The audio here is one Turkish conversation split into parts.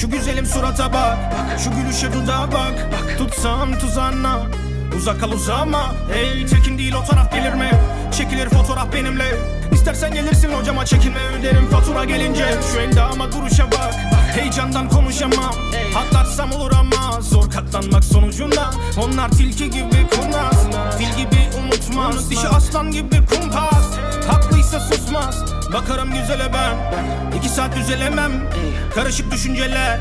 Şu güzelim surata bak. Şu gülüşe dudağa bak. Tutsam tuzağına. Uzak kal uzama Hey tekin değil o taraf gelir mi? Çekilir fotoğraf benimle. İstersen gelirsin hocama çekinme. Öderim fatura gelince. Şu endama duruşa bak. Heyecandan konuşamam Atlarsam olur ama Zor katlanmak sonucunda. Onlar tilki gibi kurnaz. Fil gibi unutmaz Dişi aslan gibi kumpas. Haklıysa susmaz Bakarım güzele ben. İki saat düzelemem. Karışık düşünceler.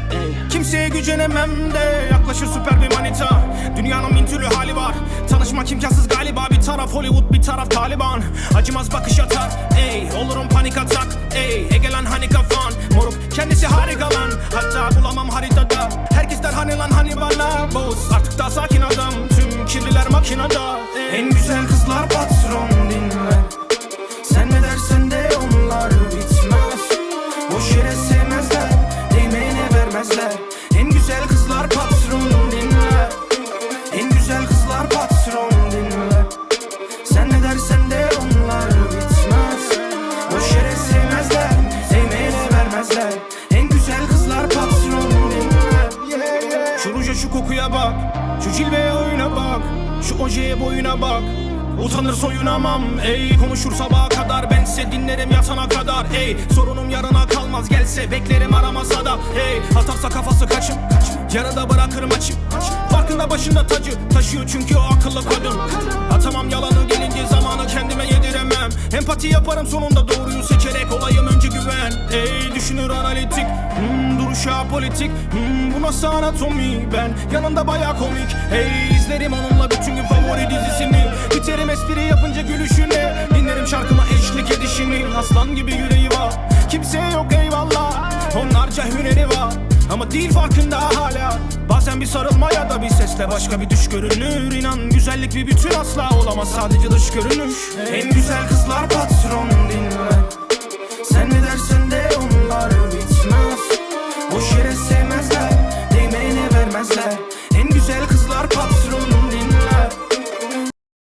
Kimseye gücenemem de. Yaklaşır süper bir manita. Dünyanın bin türlü hali var. Tanışmak imkansız galiba. Bir taraf Hollywood bir taraf Taliban. Acımaz bakış atar. Ey olurum panik atak. Ey Egelan hani kafan? Moruk kendisi harika lan. Hatta bulamam haritada. Herkes der hani lan hani bana. Boz artık daha sakin adam. Tüm kirliler makinada. En Şu kokuya bak. Şu cilveye oyuna bak. Şu ojeye boyuna bak. Utanır soyunamam ey. Konuşur sabaha kadar. Bense dinlerim yatana kadar ey. Sorunum yarına kalmaz gelse beklerim aramasa da ey. Atarsa kafası kaçım Yarıda bırakırım açık Farkında başında tacı Taşıyor çünkü o akıllı kadın. Atamam yalanı gelince zamanı kendime yediremem. Empati yaparım sonunda doğruyu seçerek olayım düşünür analitik. Hmm, Duruşa politik hmm, Bu nasıl anatomi? Ben Yanında baya komik. Hey izlerim onunla bütün gün favori dizisini. Biterim espri yapınca gülüşüne Dinlerim şarkıma eşlik edişini. Aslan gibi yüreği var. Kimseye yok eyvallah. Onlarca hüneri var. Ama değil farkında hala. Bazen bir sarılma ya da bir sesle başka bir düş görünür. İnan güzellik bir bütün asla olamaz. Sadece dış görünüş En güzel kızlar patron dinle görmezler En güzel kızlar patlar